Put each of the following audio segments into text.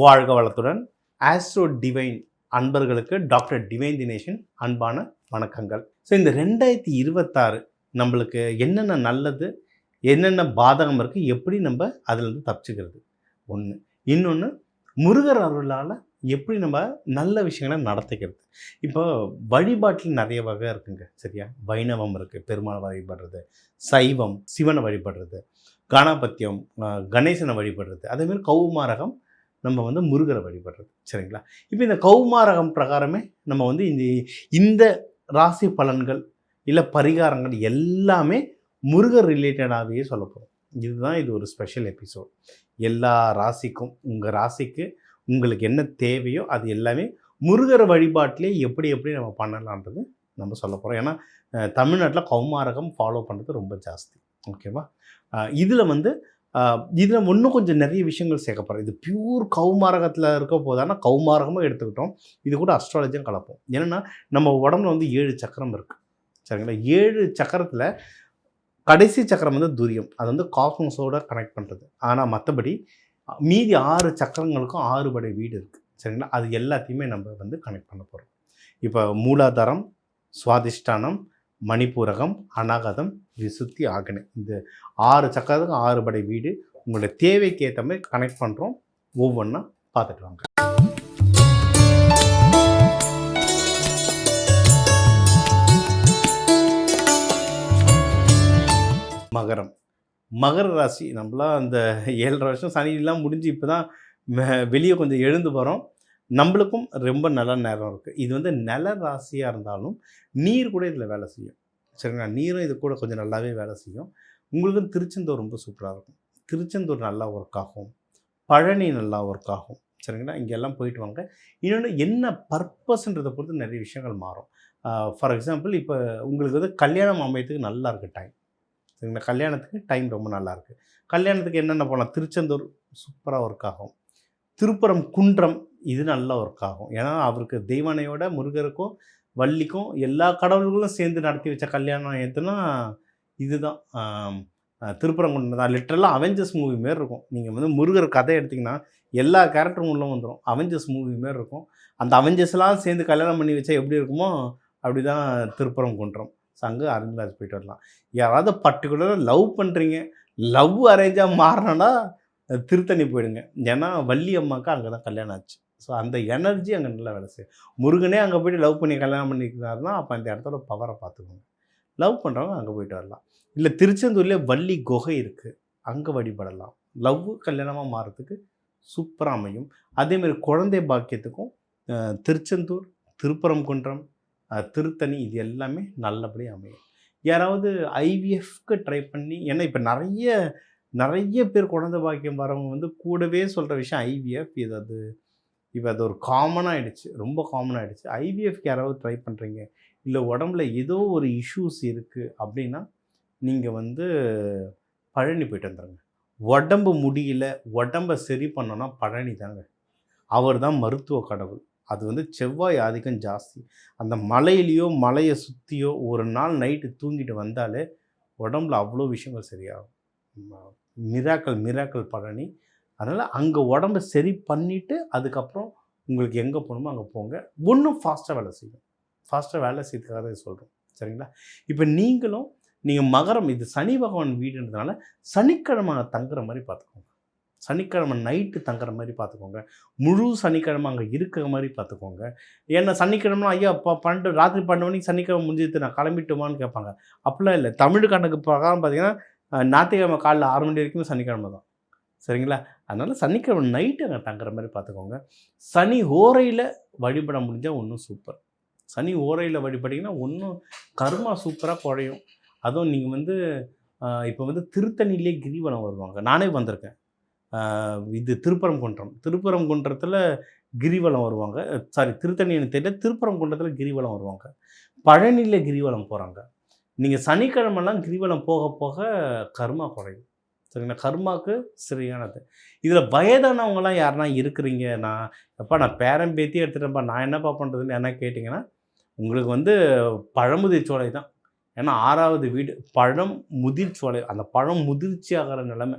வாழ்க வளத்துடன். Astro divine அன்பர்களுக்கு டாக்டர் டிவைன் தினேஷன் அன்பான வணக்கங்கள். ஸோ இந்த ரெண்டாயிரத்தி இருபத்தாறு நம்மளுக்கு என்னென்ன நல்லது என்னென்ன பாதகம் இருக்குது எப்படி நம்ம அதுலேருந்து தப்பிச்சுக்கிறது? ஒன்று இன்னொன்று முருகர் அருளால் எப்படி நம்ம நல்ல விஷயங்களை நடத்திக்கிறது? இப்போ வழிபாட்டில் நிறைய வகை இருக்குங்க சரியா? வைணவம் இருக்குது பெருமாள் வழிபடுறது சைவம் சிவனை வழிபடுறது கணபத்தியம் கணேசனை வழிபடுறது அதேமாதிரி கௌமாரகம் நம்ம வந்து முருகரை வழிபடுறது. சரிங்களா? இப்போ இந்த கௌமாரகம் பிரகாரமே நம்ம வந்து இந்த இந்த ராசி பலன்கள் இல்லை பரிகாரங்கள் எல்லாமே முருகர் ரிலேட்டடாகவே சொல்ல போகிறோம் இதுதான் இது ஒரு ஸ்பெஷல் எபிசோட் எல்லா ராசிக்கும் உங்கள் ராசிக்கு உங்களுக்கு என்ன தேவையோ அது எல்லாமே முருகர் வழிபாட்டிலே எப்படி எப்படி நம்ம பண்ணலான்றது நம்ம சொல்ல போகிறோம் ஏன்னா தமிழ்நாட்டில் கௌமாரகம் ஃபாலோ பண்ணுறது ரொம்ப ஜாஸ்தி. ஓகேவா இதில் வந்து இதில் இன்னும் கொஞ்சம் நிறைய விஷயங்கள் சேர்க்கப்படுறோம் இது பியூர் கௌமாரகத்தில் இருக்க போதானா கௌமாரகமாக எடுத்துக்கிட்டோம். இது கூட அஸ்ட்ராலஜியும் கலப்போம். ஏன்னா நம்ம உடம்புல வந்து ஏழு சக்கரம் இருக்குது சரிங்களா? ஏழு சக்கரத்தில் கடைசி சக்கரம் வந்து துரியம். அது வந்து காஸ்மோஸோட கனெக்ட் பண்ணுறது ஆனால் மற்றபடி மீதி ஆறு சக்கரங்களுக்கும் ஆறு படை வீடு இருக்குது சரிங்களா? அது எல்லாத்தையுமே நம்ம வந்து கனெக்ட் பண்ண போகிறோம் இப்போ மூலாதாரம் சுவாதிஷ்டானம் மணிப்பூரகம் அனாகதம் விசுத்தி ஆகனை. இந்த ஆறு சக்கரத்துக்கு ஆறு படை வீடு. உங்களோட தேவைக்கு ஏற்ற மாதிரி கனெக்ட் பண்ணுறோம் ஒவ்வொன்றா பார்த்துட்டு வாங்க. மகரம். மகர ராசி நம்மளாம் அந்த ஏழரை வருஷம் சனியெல்லாம் முடிஞ்சு இப்போ தான் வெளியே கொஞ்சம் எழுந்து வரோம். நம்மளுக்கும் ரொம்ப நல்ல நேரம் இருக்குது இது வந்து நில ராசியாக இருந்தாலும் நீர் கூட இதில் வேலை செய்யும். சரிங்களா? நீரும் இது கூட கொஞ்சம் நல்லாவே வேலை செய்யும். உங்களுக்கும் திருச்செந்தூர் ரொம்ப சூப்பராக இருக்கும். திருச்செந்தூர் நல்லா ஒர்க் ஆகும். பழனி நல்லா ஒர்க் ஆகும். சரிங்களா? இங்கெல்லாம் போயிட்டு வாங்க. இன்னொன்று என்ன பர்பஸ்ன்றதை பொறுத்து நிறைய விஷயங்கள் மாறும். ஃபார் எக்ஸாம்பிள் இப்போ உங்களுக்கு வந்து கல்யாணம் அமையத்துக்கு நல்லா இருக்குது டைம் சரிங்களா? கல்யாணத்துக்கு டைம் ரொம்ப நல்லாயிருக்கு கல்யாணத்துக்கு என்னென்ன போகலாம் திருச்செந்தூர் சூப்பராக ஒர்க் ஆகும். திருப்புறம் குன்றம் இது நல்லா ஒர்க் ஆகும். ஏன்னா அவருக்கு தெய்வனையோட முருகருக்கும் வள்ளிக்கும் எல்லா கடவுள்களும் சேர்ந்து நடத்தி வச்ச கல்யாணம் எதுனா இதுதான். திருப்பரங்குன்றம் தான். லிட்டரலாக அவெஞ்சர்ஸ் மூவி மாரி இருக்கும். நீங்கள் வந்து முருகர் கதை எடுத்திங்கன்னா எல்லா கேரக்டரும் உள்ளே வந்துடும் அவெஞ்சர்ஸ் மூவி மாரி இருக்கும். அந்த அவெஞ்சர்ஸ்லாம் சேர்ந்து கல்யாணம் பண்ணி வச்சா எப்படி இருக்குமோ அப்படி தான் திருப்பரங்குன்றம். சங்கு அங்கே போயிட்டு வரலாம். யாராவது பர்டிகுலராக லவ் பண்ணுறீங்க லவ் அரேஞ்சாக மாறினா திருத்தணி போயிடுங்க. ஏன்னா வள்ளி அம்மாவுக்கு அங்கே தான் கல்யாணம் ஆச்சு. ஸோ அந்த எனர்ஜி அங்கே நல்லா வேலை செய்யும். முருகனே அங்கே போயிட்டு லவ் பண்ணி கல்யாணம் பண்ணிக்கிறாருன்னா அப்போ அந்த இடத்தோட பவரை பார்த்துக்கோங்க. லவ் பண்ணுறவங்க அங்கே போயிட்டு வரலாம். இல்லை திருச்செந்தூர்லேயே வள்ளி குகை இருக்குது அங்கே வழிபடலாம். லவ் கல்யாணமாக மாறத்துக்கு சூப்பராக அமையும். அதேமாதிரி குழந்தை பாக்கியத்துக்கும் திருச்செந்தூர் திருப்பரங்குன்றம் குன்றம் திருத்தணி இது எல்லாமே நல்லபடியாக அமையும். யாராவது ஐவிஎஃப்க்கு ட்ரை பண்ணி ஏன்னா இப்போ நிறைய நிறைய பேர் குழந்தை பாக்கியம் வரவங்க வந்து கூடவே சொல்கிற விஷயம் ஐவிஎஃப் இது அது இப்போ அது ஒரு காமனாக ஆகிடுச்சு ரொம்ப காமன் ஆகிடுச்சு ஐவிஎஃப்க்கு யாராவது ட்ரை பண்ணுறீங்க இல்லை உடம்புல ஏதோ ஒரு இஷ்யூஸ் இருக்குது அப்படின்னா நீங்கள் வந்து பழனி போயிட்டு வந்துடுங்க உடம்பு முடியல உடம்பை சரி பண்ணோன்னா பழனி தாங்க. அவர் தான் மருத்துவ கடவுள். அது வந்து செவ்வாய் ஆதிக்கம் ஜாஸ்தி. அந்த மலையிலையோ மலையை சுற்றியோ ஒரு நாள் நைட்டு தூங்கிட்டு வந்தாலே உடம்புல அவ்வளோ விஷயங்கள் சரியாகும். Miracle miracle Palani. அதனால் அங்கே உடம்ப சரி பண்ணிவிட்டு அதுக்கப்புறம் உங்களுக்கு எங்கே போகணுமோ அங்கே போங்க. ஒன்றும் ஃபாஸ்ட்டாக வேலை செய்யும். ஃபாஸ்ட்டாக வேலை செய்யறதுக்காக தான் சொல்கிறோம் சரிங்களா? இப்போ நீங்களும் நீங்கள் மகரம் இது சனி பகவான் வீடுன்றதுனால சனிக்கிழமை தங்குற மாதிரி பார்த்துக்கோங்க. சனிக்கிழமை நைட்டு தங்குற மாதிரி பார்த்துக்கோங்க. முழு சனிக்கிழமை அங்கே இருக்கிற மாதிரி பார்த்துக்கோங்க. ஏன்னா சனிக்கிழமை ஐயா இப்போ பன்னெண்டு ராத்திரி பன்னெண்டு மணிக்கு சனிக்கிழமை முடிஞ்சது நான் கிளம்பிட்டுமான்னு கேட்பாங்க. அப்படிலாம் இல்லை. தமிழ் கணக்கு பிரகாரம் பார்த்தீங்கன்னா ஞாயிற்றுக்கிழமை காலைல ஆறு மணி வரைக்கும் சனிக்கிழமை தான். சரிங்களா? அதனால் சனிக்கிழமை நைட்டு அங்கே தங்குற மாதிரி பார்த்துக்கோங்க. சனி ஓரையில் வழிபட முடிஞ்சால் ஒன்றும் சூப்பர் சனி ஓரையில் வழிபட்டிங்கன்னா ஒன்றும் கர்மா சூப்பராக குறையும். அதுவும் நீங்கள் வந்து இப்போ வந்து திருத்தணிலே கிரிவலம் வருவாங்க. நானே வந்திருக்கேன். இது திருப்பரம் குன்றம் திருப்புறம் குன்றத்தில் கிரிவலம் வருவாங்க. சாரி திருத்தணி எனக்கு தெரியல. திருப்பரங்குன்றத்தில் கிரிவலம் வருவாங்க. பழனியில் கிரிவலம் போகிறாங்க நீங்கள் சனிக்கிழமெல்லாம் கிரிவலம் போக போக கர்மா குறையும். சரிங்களா? கர்மாவுக்கு சரியானது. இதில் வயதானவங்களாம் யாருன்னா இருக்கிறீங்க நான் எப்பா நான் பேரன் பேத்தி எடுத்துட்டேன்ப்பா நான் என்னப்பா பண்ணுறதுன்னு என்ன கேட்டிங்கன்னா உங்களுக்கு வந்து பழமுதிர் சோலை தான். ஏன்னா ஆறாவது வீடு பழம் முதிர் சோலை அந்த பழம் முதிர்ச்சி ஆகிற நிலமை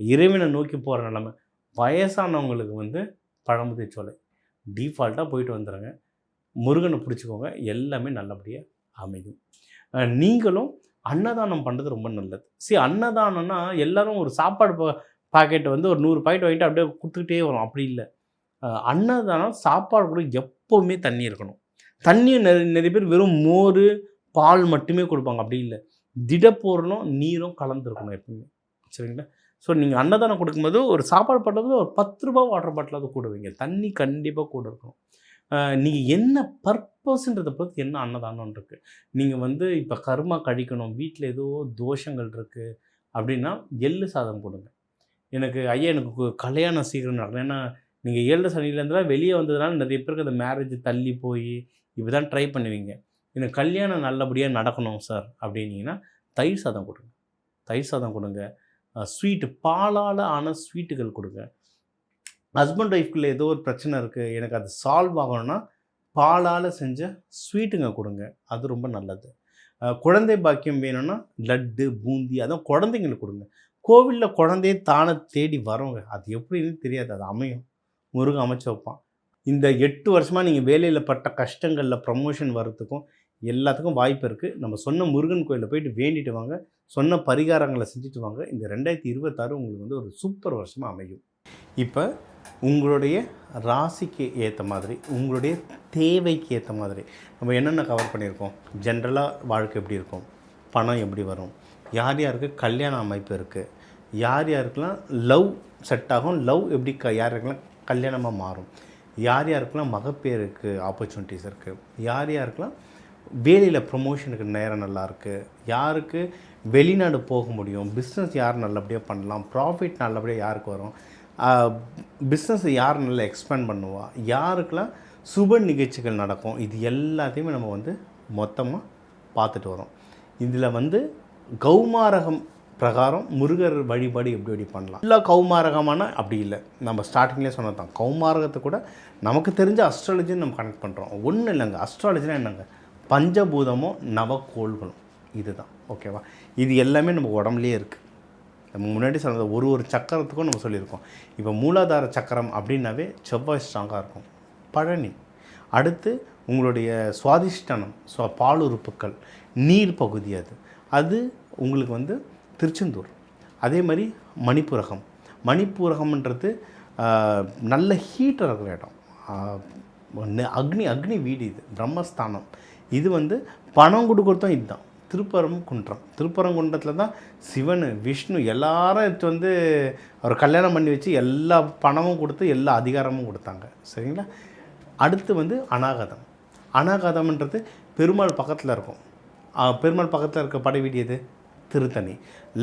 இறைவனை நோக்கி போகிற நிலமை வயசானவங்களுக்கு வந்து பழமுதிர் சோலை. டீஃபால்ட்டாக போயிட்டு வந்துடுங்க முருகனை பிடிச்சிக்கோங்க. எல்லாமே நல்லபடியாக அமையும். நீங்களும் அன்னதானம் பண்ணுறது ரொம்ப நல்லது. சரி அன்னதானம்னா எல்லாரும் ஒரு சாப்பாடு பா பாக்கெட் வந்து ஒரு நூறு பாக்கெட் வாங்கிட்டு அப்படியே கொடுத்துக்கிட்டே வரும். அப்படி இல்லை. அன்னதானம் சாப்பாடு கூட எப்போவுமே தண்ணி இருக்கணும். தண்ணியை நிறைய நிறைய பேர் வெறும் மோர் பால் மட்டுமே கொடுப்பாங்க. அப்படி இல்லை. திடப்பொருளும் நீரும் கலந்துருக்கணும் எப்பவுமே. சரிங்களா? ஸோ நீங்கள் அன்னதானம் கொடுக்கும்போது ஒரு சாப்பாடு பண்ணுறது ஒரு பத்து ரூபா வாட்டர் பாட்டிலாவது கூட வைங்க. தண்ணி கண்டிப்பாக கூட இருக்கணும். நீங்கள் என்ன பர்பஸ்ன்றதை பொறுத்து என்ன அன்னதானம் இருக்குது நீங்கள் வந்து இப்போ கர்மா கழிக்கணும் வீட்டில் ஏதோ தோஷங்கள் இருக்குது அப்படின்னா எள்ளு சாதம் கொடுங்க எனக்கு ஐயா எனக்கு கல்யாணம் சீக்கிரம் நடக்கணும். ஏன்னா நீங்கள் ஏழு சனிலேருந்துலாம் வெளியே வந்ததுனால நிறைய பேருக்கு அந்த மேரேஜ் தள்ளி போய் இப்போ தான் ட்ரை பண்ணுவீங்க. எனக்கு கல்யாணம் நல்லபடியாக நடக்கணும் சார் அப்படின்னீங்கன்னா தயிர் சாதம் கொடுங்க. தயிர் சாதம் கொடுங்க. ஸ்வீட்டு பாலால் ஆன ஸ்வீட்டுகள் கொடுங்க. ஹஸ்பண்ட் ஒய்ஃப்குள்ளே ஏதோ ஒரு பிரச்சனை இருக்குது எனக்கு அது சால்வ் ஆகணும்னா பாலால் செஞ்ச ஸ்வீட்டுங்க கொடுங்க. அது ரொம்ப நல்லது. குழந்தை பாக்கியம் வேணும்னா லட்டு பூந்தி அதான் குழந்தைங்களுக்கு கொடுங்க. கோவிலில் குழந்தையே தானே தேடி வரோங்க அது எப்படின்னு தெரியாது. அது அமையும். முருகன் அமைச்சு வைப்பான். இந்த எட்டு வருஷமாக நீங்கள் வேலையில் பட்ட கஷ்டங்களில் ப்ரமோஷன் வர்றதுக்கும் எல்லாத்துக்கும் வாய்ப்பு இருக்குது நம்ம சொன்ன முருகன் கோயிலில் போயிட்டு வேண்டிட்டு வாங்க. சொன்ன பரிகாரங்களை செஞ்சுட்டு வாங்க. இந்த ரெண்டாயிரத்தி இருபத்தாறு உங்களுக்கு வந்து ஒரு சூப்பர் வருஷமாக அமையும். இப்போ உங்களுடைய ராசிக்கு ஏற்ற மாதிரி உங்களுடைய தேவைக்கு ஏற்ற மாதிரி நம்ம என்னென்ன கவர் பண்ணியிருக்கோம்? ஜென்ரலாக வாழ்க்கை எப்படி இருக்கும்? பணம் எப்படி வரும்? யார் யாருக்கு கல்யாண அமைப்பு இருக்குது யார் யாருக்கெல்லாம் லவ் செட் ஆகும்? லவ் எப்படி க யார் யாருக்கெல்லாம் கல்யாணமாக மாறும்? யார் யாருக்கெல்லாம் மகப்பேருக்கு ஆப்பர்ச்சுனிட்டிஸ் இருக்குது யார் யாருக்கெல்லாம் வேலையில் ப்ரொமோஷனுக்கு நேரம் நல்லா இருக்குது யாருக்கு வெளிநாடு போக முடியும்? பிஸ்னஸ் யார் நல்லபடியாக பண்ணலாம்? ப்ராஃபிட் நல்லபடியாக யாருக்கு வரும்? பிஸ்னஸை யார் நல்லா எக்ஸ்பேண்ட் பண்ணுவா? யாருக்கெல்லாம் சுப நிகழ்ச்சிகள் நடக்கும்? இது எல்லாத்தையுமே நம்ம வந்து மொத்தமாக பார்த்துட்டு வரோம். இதில் வந்து கௌமாரகம் பிரகாரம் முருகர் வழிபாடு எப்படி எப்படி பண்ணலாம்? இல்லை கௌமாரகமான அப்படி இல்லை. நம்ம ஸ்டார்டிங்லேயே சொன்னது தான் கௌமாரகத்தை கூட நமக்கு தெரிஞ்ச அஸ்ட்ராலஜின்னு நம்ம கனெக்ட் பண்ணுறோம் ஒன்றும் இல்லைங்க. அஸ்ட்ராலஜினா என்னங்க? பஞ்சபூதமும் நவக்கோள்களும். இதுதான். ஓகேவா இது எல்லாமே நம்ம உடம்புலேயே இருக்குது நம்ம முன்னாடி சொன்னது ஒரு ஒரு சக்கரத்துக்கும் நம்ம சொல்லியிருக்கோம். இப்போ மூலாதார சக்கரம் அப்படின்னாவே செவ்வாய் ஸ்ட்ராங்காக இருக்கும். பழனி. அடுத்து உங்களுடைய சுவாதிஷ்டானம் சுவா பாலுறுப்புக்கள் நீர் பகுதி அது. அது உங்களுக்கு வந்து திருச்செந்தூர். அதே மாதிரி மணிப்புரகம். மணிப்பூரகம்ன்றது நல்ல ஹீட் இருக்கிற இடம். அக்னி அக்னி வீடு இது பிரம்மஸ்தானம். இது வந்து பணம் கொடுக்குறதும் இதுதான். திருப்பரங்குன்றம். திருப்பரங்குன்றத்தில் தான் சிவன் விஷ்ணு எல்லாரும் எடுத்து வந்து அவர் கல்யாணம் பண்ணி வச்சு எல்லா பணமும் கொடுத்து எல்லா அதிகாரமும் கொடுத்தாங்க. சரிங்களா? அடுத்து வந்து அநாகதம். அநாகதம்ன்றது பெருமாள் பக்கத்தில் இருக்கும். பெருமாள் பக்கத்தில் இருக்க படை வீடு எது? திருத்தணி.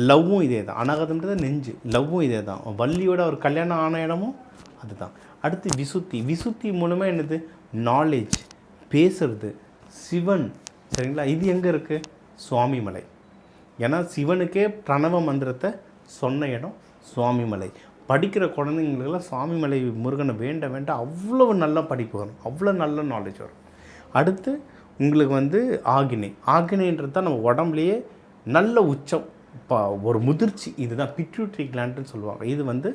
லவ்வும் இதே தான் அநாகதம்ன்றது நெஞ்சு. லவ்வும் இதே தான் வள்ளியோட ஒரு கல்யாணம் ஆன இடமும் அதுதான். அடுத்து விசுத்தி. விசுத்தி மூலமாக என்னது? நாலேஜ் பேசுறது. சிவன். சரிங்களா? இது எங்கே இருக்குது சுவாமிமலை. ஏன்னா சிவனுக்கே பிரணவ மந்திரத்தை சொன்ன இடம் சுவாமிமலை. படிக்கிற குழந்தைங்களுக்கெல்லாம் சுவாமிமலை முருகனை வேண்ட வேண்ட அவ்வளோ நல்ல படிப்பு வரும். அவ்வளோ நல்ல நாலேஜ் வரும். அடுத்து உங்களுக்கு வந்து ஆகினை. ஆகினைன்றது தான் நம்ம உடம்புலையே நல்ல உச்சம். இப்போ ஒரு முதிர்ச்சி. இதுதான் பிட்யூட்ரி கிளாண்டுன்னு சொல்லுவாங்க. இது வந்து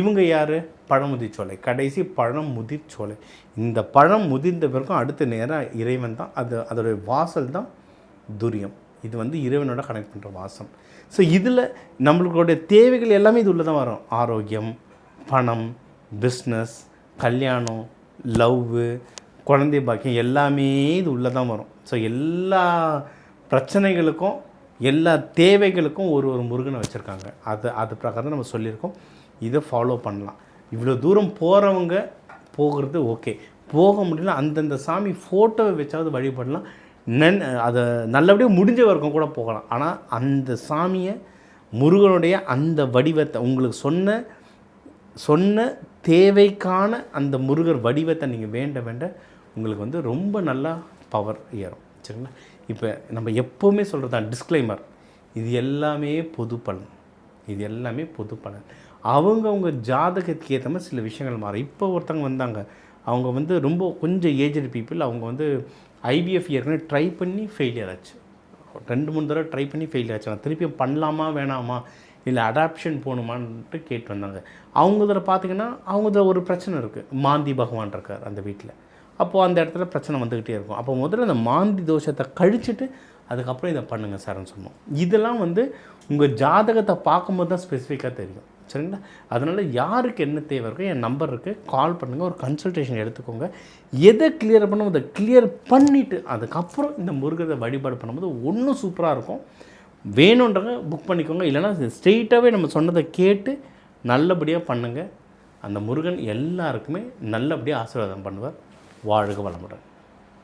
இவங்க யார்? பழமுதிர்ச்சோலை. கடைசி பழம் முதிர்ச்சோலை இந்த பழம் முதிர்ந்த பிறகும் அடுத்த நேரம் இறைவன் தான். அது அதோடைய வாசல் தான் துரியம். இது வந்து இறைவனோட கனெக்ட் பண்ணுற வாசம். ஸோ இதில் நம்மளுடைய தேவைகள் எல்லாமே இது உள்ள தான் வரும். ஆரோக்கியம் பணம் பிஸ்னஸ் கல்யாணம் லவ்வு குழந்தை பாக்கியம் எல்லாமே இது உள்ளே தான் வரும். ஸோ எல்லா பிரச்சனைகளுக்கும் எல்லா தேவைகளுக்கும் ஒரு ஒரு முருகனை வச்சுருக்காங்க. அது அது பிரகாரம் நம்ம சொல்லியிருக்கோம். இதை ஃபாலோ பண்ணலாம். இவ்வளோ தூரம் போகிறவங்க போகிறது ஓகே போக முடியல அந்தந்த சாமி ஃபோட்டோவை வச்சாவது வழிபடலாம். நன் அதை நல்லபடியாக முடிஞ்ச வரைக்கும் கூட போகலாம். ஆனால் அந்த சாமியை முருகனுடைய அந்த வடிவத்தை உங்களுக்கு சொன்ன சொன்ன தேவைக்கான அந்த முருகர் வடிவத்தை நீங்கள் வேண்ட வேண்ட உங்களுக்கு வந்து ரொம்ப நல்லா பவர் ஏறும். சரிங்களா? இப்போ நம்ம எப்போவுமே சொல்கிறது தான் டிஸ்க்ளைமர் இது எல்லாமே பொது பலன். இது எல்லாமே பொது பலன். அவங்கவுங்க ஜாதகத்துக்கு ஏற்ற மாதிரி சில விஷயங்கள் மாறும். இப்போ ஒருத்தவங்க வந்தாங்க. அவங்க வந்து ரொம்ப கொஞ்சம் ஏஜ்டு பீப்புள் அவங்க வந்து ஐவிஎஃப் ஏற்கனவே ட்ரை பண்ணி ஃபெயிலியர் ஆச்சு. ரெண்டு மூணு தடவை ட்ரை பண்ணி ஃபெயிலியர் ஆச்சு. நான் திருப்பி பண்ணலாமா வேணாமா இல்லை அடாப்ஷன் போகணுமான்ட்டு கேட்டு வந்தாங்க. அவங்க இதில் பார்த்தீங்கன்னா அவங்க இதில் ஒரு பிரச்சனை இருக்குது மாந்தி பகவான் இருக்கார் அந்த வீட்டில் அப்போது அந்த இடத்துல பிரச்சனை வந்துக்கிட்டே இருக்கும். அப்போ முதல்ல அந்த மாந்தி தோஷத்தை கழிச்சுட்டு அதுக்கப்புறம் இதை பண்ணுங்கள் சார்னு சொன்னோம். இதெல்லாம் வந்து உங்கள் ஜாதகத்தை பார்க்கும்போது தான் ஸ்பெசிஃபிக்காக தெரியும். சரிங்களா? அதனால் யாருக்கு என்ன தேவை இருக்கோ என் நம்பர் இருக்குது கால் பண்ணுங்கள் ஒரு கன்சல்டேஷன் எடுத்துக்கோங்க. எதை கிளியர் பண்ணோம் அதை கிளியர் பண்ணிவிட்டு அதுக்கப்புறம் இந்த முருகரை வழிபாடு பண்ணும்போது ஒன்றும் சூப்பராக இருக்கும். வேணுன்றவங்க புக் பண்ணிக்கோங்க. இல்லைன்னா ஸ்ட்ரெயிட்டாகவே நம்ம சொன்னதை கேட்டு நல்லபடியாக பண்ணுங்கள் அந்த முருகன் எல்லாருக்குமே நல்லபடியாக ஆசீர்வாதம் பண்ணுவார். வாழ்க வளமுடன்.